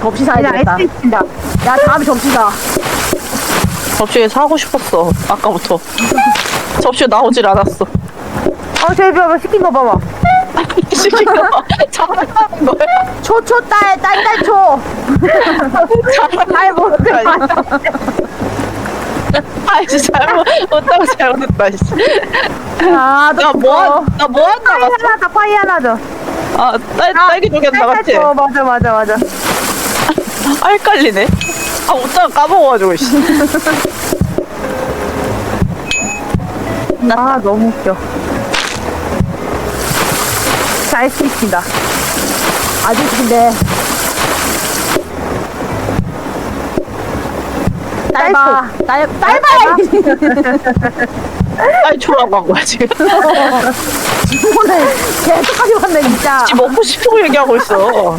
접시 사야 되겠다. 아이스크림. 야, 다음에 접시다. 접시에 사고 싶었어. 아까부터. 접시 나오질 않았어. 어, 저기 봐봐, 시킨 거 봐봐. 시킨 거 잘하는 거야. 초, 초, 딸, 딸, 딸, 초. 아이, 뭐, 아이씨 잘못 못하고 잘못했다. 씨. 아, 너 나뭐 나뭐 한다 파이? 하나 더, 파이 하나 더. 아 딸, 딸기 조개 나갔지? 어, 맞아, 맞아, 맞아. 아, 헷갈리네. 아 오다가 까먹어가지고 씨. 아, 너무 웃겨. 자, 아이스크림 친다. 아직 근데. 딸바, 딸, 딸바! 딸 좋아하고 한 거야 지금. 오늘 계속하게 왔네, 진짜. 지 먹고 싶은 거 얘기하고 있어.